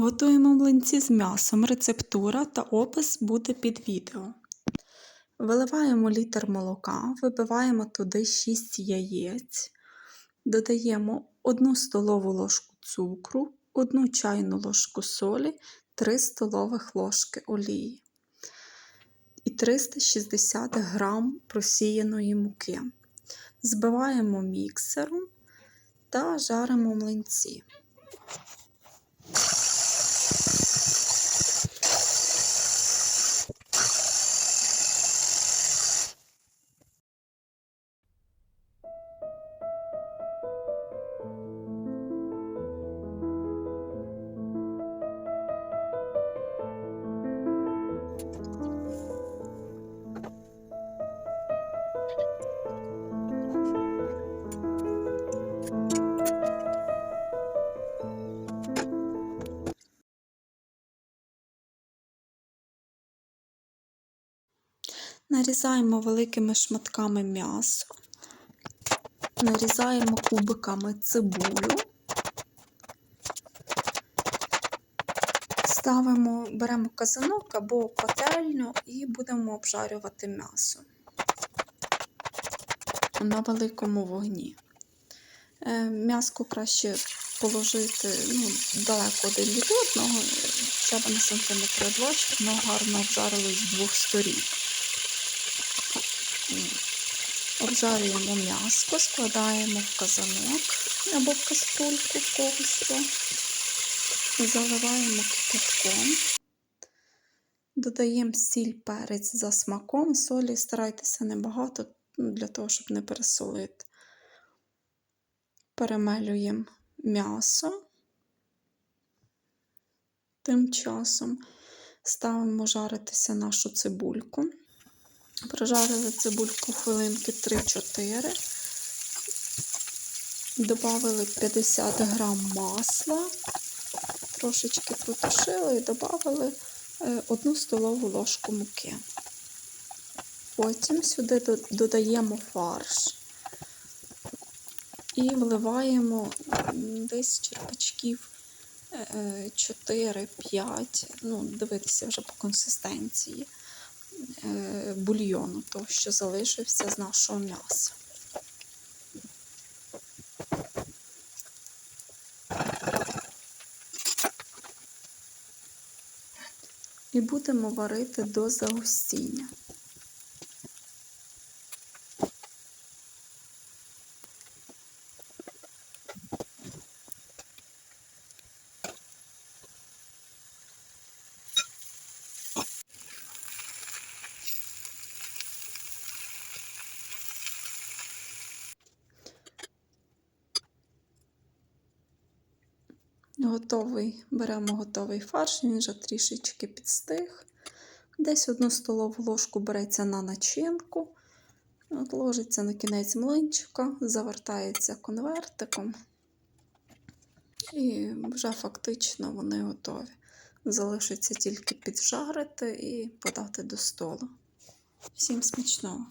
Готуємо млинці з м'ясом. Рецептура та опис буде під відео. Виливаємо літр молока, вибиваємо туди 6 яєць, додаємо 1 столову ложку цукру, 1 чайну ложку солі, 3 столових ложки олії і 360 грам просіяної муки. Збиваємо міксером та жаримо млинці. Нарізаємо великими шматками м'ясо, нарізаємо кубиками цибулю, ставимо, беремо казанок або пательню і будемо обжарювати м'ясо на великому вогні. Е, М'яско краще положити ну, далеко один від одного, хоча б на сантиметр два, щоб воно гарно обжарилось з двох сторін. Обжарюємо м'ясо, складаємо в казанок або в каструльку в когось, заливаємо кипятком, додаємо сіль, перець за смаком, солі старайтеся небагато, ну, для того, щоб не пересолити. Перемелюємо м'ясо. Тим часом ставимо жаритися нашу цибульку. Прожарили цибульку хвилинки 3-4. Добавили 50 грам масла, трошечки протушили і додали 1 столову ложку муки. Потім сюди додаємо фарш і вливаємо десь черпачків 4-5, ну, дивитися вже по консистенції бульйону, того, що залишився з нашого м'яса. І будемо варити до загустіння. Готовий, беремо готовий фарш, він вже трішечки підстиг. Десь одну столову ложку береться на начинку, от ложиться на кінець млинчика, завертається конвертиком, і вже фактично вони готові. Залишиться тільки піджарити і подати до столу. Всім смачного!